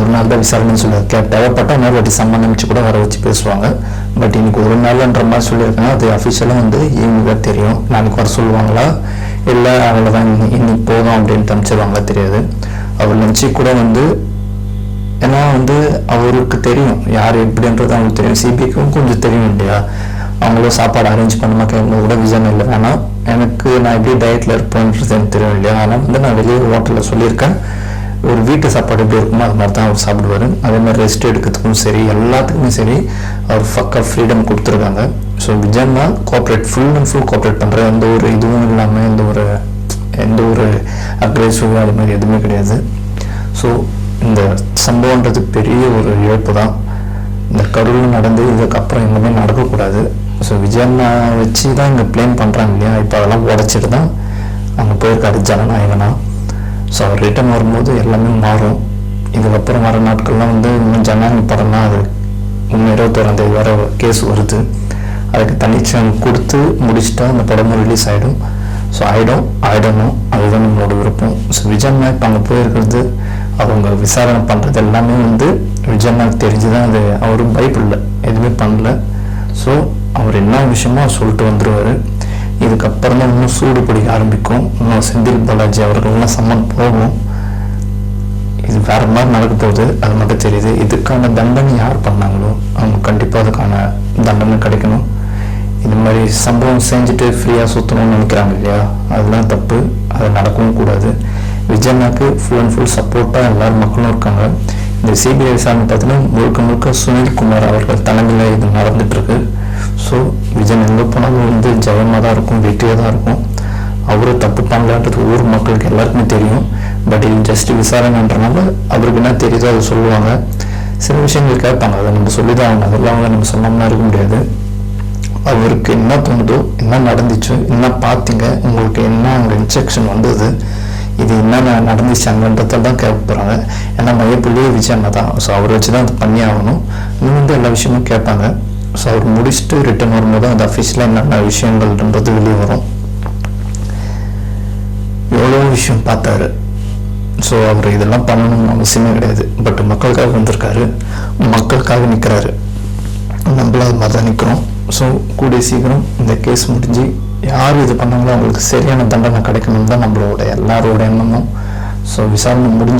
ஒரு நாள் தான் விசாரணைன்னு சொல்லியிருக்கேன் தேவைப்பட்ட இன்னொரு வாட்டி சம்மந்தம் கூட வர வச்சு பேசுவாங்க. பட் இன்னைக்கு ஒரு நாள்ன்ற மாதிரி சொல்லியிருக்காங்க அது அஃபிஷியலாக வந்து ஈவினிங் தான் தெரியும். நாளைக்கு வர சொல்லுவாங்களா? இல்லை அவ்வளோதான் இன்னைக்கு போதும் அப்படின்னு அமைச்சிருவாங்களா தெரியாது. அவர் நினச்சி கூட வந்து ஏன்னா வந்து அவருக்கு தெரியும். யார் எப்படின்றது அவங்களுக்கு தெரியும். சிபிக்கும் கொஞ்சம் தெரியும் இல்லையா? அவங்களும் சாப்பாடு அரேஞ்ச் பண்ணுமா கேட்கணும். கூட விஜன் இல்லை. வேணாம் எனக்கு நான் எப்படி டயட்டில் இருப்பேன்றது எனக்கு தெரியும் இல்லையா? அதனால் வந்து நான் வெளியே ஹோட்டலில் சொல்லியிருக்கேன். ஒரு வீட்டு சாப்பாடு எப்படி இருக்குமோ அது மாதிரி தான் அவர் சாப்பிடுவார். அதே மாதிரி ரெஸ்ட் எடுக்கிறதுக்கும் சரி எல்லாத்துக்குமே சரி அவர் ஃபக்காக ஃப்ரீடம் கொடுத்துருக்காங்க. So விஜய்னா cooperate full and full cooperate பண்ணுற எந்த ஒரு இதுவும் இல்லாமல் எந்த ஒரு எந்த ஒரு அக்ரெசிவ் அது மாதிரி எதுவுமே கிடையாது. ஸோ இந்த சம்பவன்றது பெரிய ஒரு இழப்பு தான். இந்த கரூர் நடந்து இதுக்கப்புறம் எங்குமே நடக்கக்கூடாது. ஸோ விஜயண்ணா வச்சு தான் இங்கே ப்ளேன் பண்ணுறாங்க இல்லையா? இப்போ அதெல்லாம் உடச்சிட்டு தான் அங்கே போயிருக்காரு ஜனநாயகனா. ஸோ அவர் ரிட்டர்ன் வரும்போது எல்லாமே மாறும். இதுக்கப்புறம் வர நாட்கள்லாம் வந்து இன்னும் ஜனநாயக படம்லாம் அது. இன்னும் இருபத்தோராம் தேதி வர கேஸ் வருது. அதுக்கு தனிச்சம் கொடுத்து முடிச்சுட்டா அந்த படமும் ரிலீஸ் ஆகிடும் ஸோ ஆகிடும் ஆகிடணும் அதுதான் நம்மளோட விருப்பம். ஸோ விஜய் மேக் அங்கே போயிருக்கிறது அவங்க விசாரணை பண்ணுறது எல்லாமே வந்து விஜய் மேக் தெரிஞ்சு தான் அது அவரும் பயப்படல எதுவுமே பண்ணல. ஸோ அவர் என்ன விஷயமோ அவர் சொல்லிட்டு வந்துடுவார் இதுக்கப்புறம் தான் இன்னும் சூடு பிடிக்க ஆரம்பிக்கும். இன்னும் செந்தில் பாலாஜி அவர்கள்லாம் சம்மன் போகும். இது வேற மாதிரி நடக்க போகுது. அது மட்டும் தெரியுது. இதுக்கான தண்டனை யார் பண்ணாங்களோ அவங்க கண்டிப்பாக அதுக்கான தண்டனை கிடைக்கணும். இது மாதிரி சம்பவம் செஞ்சுட்டு ஃப்ரீயாக சுற்றணும்னு நினைக்கிறாங்க இல்லையா? அதெல்லாம் தப்பு. அது நடக்கவும் கூடாது. விஜயனாக்கு ஃபுல் அண்ட் ஃபுல் சப்போர்ட்டாக எல்லாரும் மக்களும் இருக்காங்க. இந்த சிபிஐ விசாரணை பார்த்தீங்கன்னா முழுக்க முழுக்க சுனில் குமார் அவர்கள் தலைமையில் இது நடந்துட்டு இருக்கு ஸோ விஜய் எங்கே போனாலும் வந்து ஜெயமாக தான் இருக்கும் வெற்றியாக தான் இருக்கும். அவரும் தப்பு பண்ணலான்றது ஊர் மக்களுக்கு எல்லாருக்குமே தெரியும். பட் இது ஜஸ்ட் விசாரணைன்றனால அவருக்கு என்ன தெரியுதோ அதை சொல்லுவாங்க. சில விஷயங்கள் கேட்பாங்க அதை நம்ம சொல்லி தான் ஆகணும். அதெல்லாம் அவங்க நம்ம சொன்னோம்னா இருக்க முடியாது. அவருக்கு என்ன தோணுதோ என்ன நடந்துச்சு என்ன பார்த்தீங்க உங்களுக்கு என்ன அங்கே இன்ஸ்ட்ரக்ஷன் வந்தது இது என்னென்ன நடந்துச்சு அங்கன்றதை தான் கேட்க போகிறாங்க ஏன்னா மையப்புள்ளியே விஜயண்ணா தான். ஸோ அவரை வச்சு தான் அது பண்ணி ஆகணும். இன்னும் வந்து எல்லா விஷயமும் கேட்பாங்க. ஸோ அவர் முடிச்சுட்டு ரிட்டர்ன் வரும்போது அந்த அஃபீஷியலாக என்னென்ன விஷயங்கள்ன்றது வெளியே வரும். எவ்வளோ விஷயம் பார்த்தாரு. ஸோ அவர் இதெல்லாம் பண்ணணும்னு அவசியமே கிடையாது. பட் மக்களுக்காக வந்திருக்காரு. மக்களுக்காக நிற்கிறாரு நம்மளும் அது மாதிரி தான் நிற்கிறோம் ஸோ கூடிய சீக்கிரம் இந்த கேஸ் முடிஞ்சு யார் இது பண்ணாங்களோ அவங்களுக்கு சரியான தண்டனை கிடைக்கணும் தான் நம்மளோட எல்லாரோட எண்ணமும். ஸோ விசாரணை முடிஞ்சு